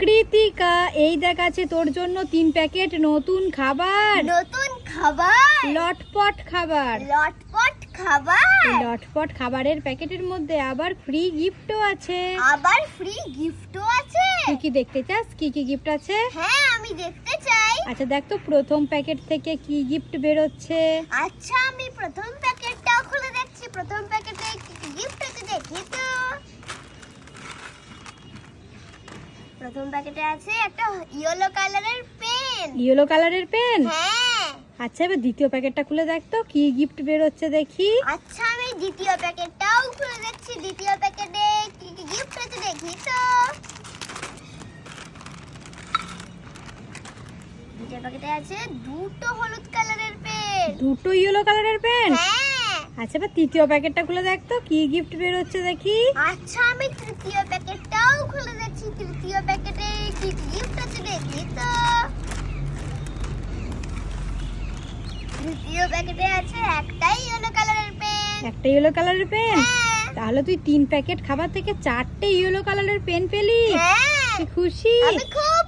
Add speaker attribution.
Speaker 1: কৃতিকা এই দেখ আছে তোর জন্য তিন প্যাকেট নতুন খাবার।
Speaker 2: নতুন খাবার?
Speaker 1: লটপট খাবার।
Speaker 2: লটপট খাবার?
Speaker 1: লটপট খাবারের প্যাকেটের মধ্যে আবার ফ্রি গিফটও আছে।
Speaker 2: আবার ফ্রি গিফটও আছে?
Speaker 1: তুই কি দেখতে চাস? কি কি গিফট আছে?
Speaker 2: হ্যাঁ আমি দেখতে চাই।
Speaker 1: আচ্ছা দেখ তো প্রথম প্যাকেট থেকে কি গিফট বেরোচ্ছে।
Speaker 2: আচ্ছা আমি প্রথম প্যাকেটটাও খুলে দেখছি। প্রথম প্যাকেটে কি গিফট আছে দেখি তো প্রথম প্যাকেটে আছে একটা ইয়েলো কালারের পেন।
Speaker 1: ইয়েলো কালারের পেন?
Speaker 2: হ্যাঁ।
Speaker 1: আচ্ছা এবার দ্বিতীয় প্যাকেটটা খুলে দেখ তো কি গিফট বেরোচ্ছে দেখি।
Speaker 2: আচ্ছা আমি দ্বিতীয় প্যাকেটটাও খুলে দেখছি দ্বিতীয় প্যাকেটে কি কি গিফট আছে দেখি তো। দ্বিতীয় প্যাকেটে আছে দুটো হলুদ কালারের পেন।
Speaker 1: দুটো ইয়েলো কালারের পেন?
Speaker 2: হ্যাঁ।
Speaker 1: আচ্ছা এবার তৃতীয় প্যাকেটটা খুলে দেখ তো কি গিফট বেরোচ্ছে দেখি।
Speaker 2: আচ্ছা আমি তৃতীয় প্যাকেটটাও খুলে দেখছি তৃতীয় প্যাকেটে কি গিফট আছে দেখি তো তৃতীয় প্যাকেটে আছে একটাই ইয়েলো কালারের পেন
Speaker 1: একটা ইয়েলো কালারের পেন তাহলে তুই তিন প্যাকেট খাবার থেকে চারটে ইয়েলো কালারের পেন পেলি?
Speaker 2: হ্যাঁ।
Speaker 1: খুশি?
Speaker 2: আমি খুব